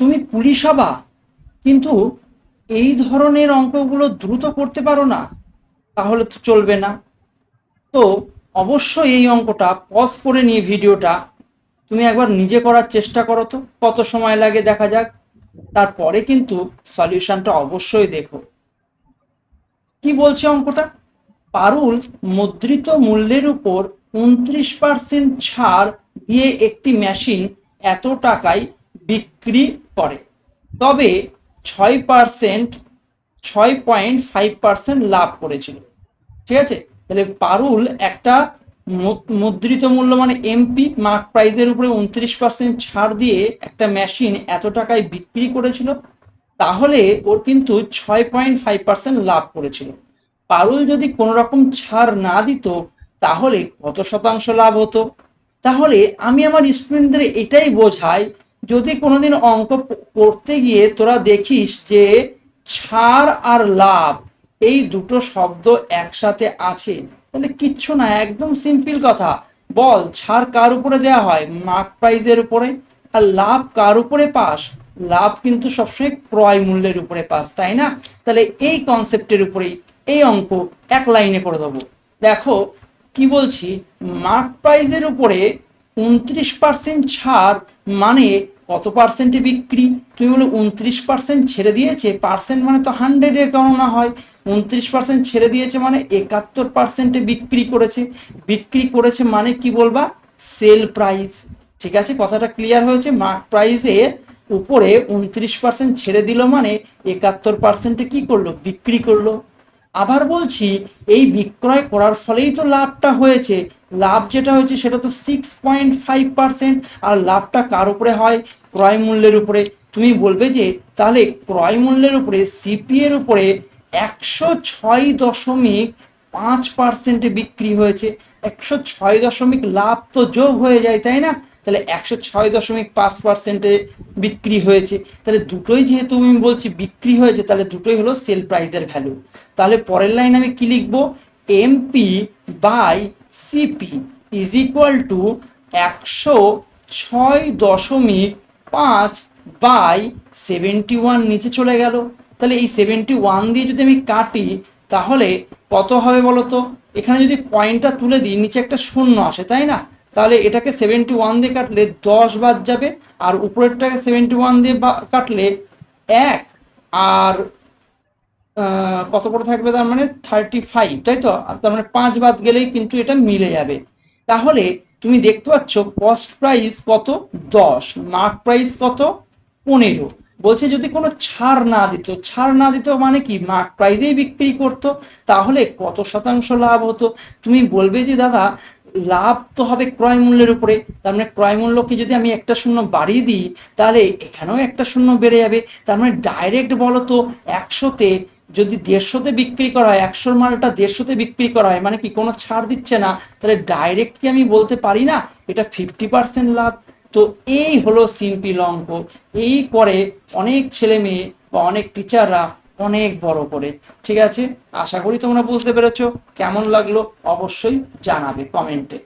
তুমি পুলিশ হবা, কিন্তু এই ধরনের অঙ্কগুলো দ্রুত করতে পারো না, তাহলে তো চলবে না। তো অবশ্যই এই অঙ্কটা পজ করে নিয়ে ভিডিওটা, তুমি একবার নিজে করার চেষ্টা করো তো, কত সময় লাগে দেখা যাক। তারপরে কিন্তু সলিউশনটা অবশ্যই দেখো। কি বলছে অঙ্কটা? পারুল মুদ্রিত মূল্যের উপর উনত্রিশ পার্সেন্ট ছাড় দিয়ে একটি মেশিন এত টাকায় বিক্রি করে। তবে ছয় পার্সেন্ট ছয় পয়েন্ট ফাইভ পার্সেন্ট লাভ করেছিল। ঠিক আছে? তাহলে পারুল একটা মুদ্রিত মূল্য মানে এমপি মার্ক প্রাইজের উপরে উনত্রিশ পার্সেন্ট ছাড় দিয়ে একটা মেশিন এত টাকায় বিক্রি করেছিল, তাহলে ওর কিন্তু ছয় পয়েন্ট ফাইভ পার্সেন্ট লাভ করেছিল। পারুল যদি কোনো রকম ছাড় না দিত, তাহলে কত শতাংশ লাভ হতো? তাহলে আমি আমার স্টুডেন্টদের এটাই বোঝাই যদি কোনোদিন অঙ্ক করতে গিয়ে তোরা দেখিস যে ছাড় আর লাভ এই দুটো শব্দ একসাথে আছে, তাহলে কিচ্ছু না, একদম সিম্পল কথা। বল, ছাড় কার উপরে দেওয়া হয়? মার্ক প্রাইজের উপরে। আর লাভ কার উপরে পাস? লাভ কিন্তু সবসময় ক্রয় মূল্যের উপরে পাস, তাই না? তাহলে এই কনসেপ্টের উপরেই এই অঙ্ক এক লাইনে করে দেবো। দেখো, কি বলছি? মার্ক প্রাইজের উপরে উনত্রিশ পার্সেন্ট ছাড় মানে কত পার্সেন্টে বিক্রি? তুমি বলে উনত্রিশ পার্সেন্ট ছেড়ে দিয়েছে? পার্সেন্ট মানে তো হান্ড্রেডে গণনা হয়। উনত্রিশ পার্সেন্ট ছেড়ে দিয়েছে মানে একাত্তর পার্সেন্টে বিক্রি করেছে। বিক্রি করেছে মানে কি বলবা? সেল প্রাইস ঠিক আছে? কথাটা ক্লিয়ার হয়েছে? মার্ক প্রাইসে উপরে উনত্রিশ পার্সেন্ট ছেড়ে দিল মানে একাত্তর পার্সেন্টে কি করল? বিক্রি করল। আবার বলছি, এই বিক্রয় করার ফলেই তো লাভটা হয়েছে। লাভ যেটা হয়েছে সেটা তো সিক্স পয়েন্ট ফাইভ পার্সেন্ট আর লাভটা কার উপরে হয়? ক্রয় মূল্যের উপরে। তুমি বলবে যে, তাহলে ক্রয় মূল্যের উপরে সিপি এর উপরে একশো ছয় দশমিক পাঁচ পার্সেন্টে বিক্রি হয়েছে। একশো ছয় দশমিক লাভ তো যোগ হয়ে যায়, তাই না? তাহলে একশো ছয় দশমিক পাঁচ পার্সেন্টে বিক্রি হয়েছে। তাহলে দুটোই যেহেতু আমি বলছি বিক্রি হয়েছে, তাহলে দুটোই হলো সেল প্রাইসের ভ্যালু তাহলে পরের লাইন আমি কি লিখব? MP by CP is equal to একশো ছয় দশমিক পাঁচ বাই সেভেন্টি ওয়ান নিচে চলে গেল। তাহলে এই সেভেন্টি ওয়ান দিয়ে যদি আমি কাটি, তাহলে কত হবে বলো তো এখানে যদি পয়েন্টটা তুলে দিই, নিচে একটা শূন্য আসে, তাই না? তাহলে এটাকে সেভেন্টি ওয়ান দিয়ে কাটলে দশ বাদ যাবে, আর উপরেরটাকে সেভেন্টি ওয়ান দিয়ে বা- কাটলে এক, আর কত করে থাকবে তার মানে থার্টি ফাইভ তাই তো? তার মানে পাঁচ বাদ গেলেই কিন্তু এটা মিলে যাবে। তাহলে তুমি দেখতে পাচ্ছ কস্ট প্রাইস কত? দশ মার্ক প্রাইস কত? পনেরো। বলছে যদি কোনো ছাড় না দিত, ছাড় না দিত মানে কি? মার্ক প্রাইসেই বিক্রি করতো, তাহলে কত শতাংশ লাভ হতো? তুমি বলবে যে, দাদা, লাভ তো হবে ক্রয় মূল্যের উপরে। তার মানে ক্রয় মূল্যকে যদি আমি একটা শূন্য বাড়িয়ে দিই, তাহলে এখানেও একটা শূন্য বেড়ে যাবে। তার মানে ডাইরেক্ট বলো তো একশোতে যদি দেড়শোতে বিক্রি করা হয়, একশোর মালটা দেড়শোতে বিক্রি করা হয় মানে কি কোনো ছাড় দিচ্ছে না? তাহলে ডাইরেক্ট কি আমি বলতে পারি না? এটা ফিফটি পার্সেন্ট লাভ। তো এই হলো সিম্পল অঙ্ক এই করে অনেক ছেলে মেয়ে বা অনেক টিচাররা অনেক বড় করে। ঠিক আছে? আশা করি তোমরা বুঝতে পেরেছ। কেমন লাগল? অবশ্যই জানাবে কমেন্টে।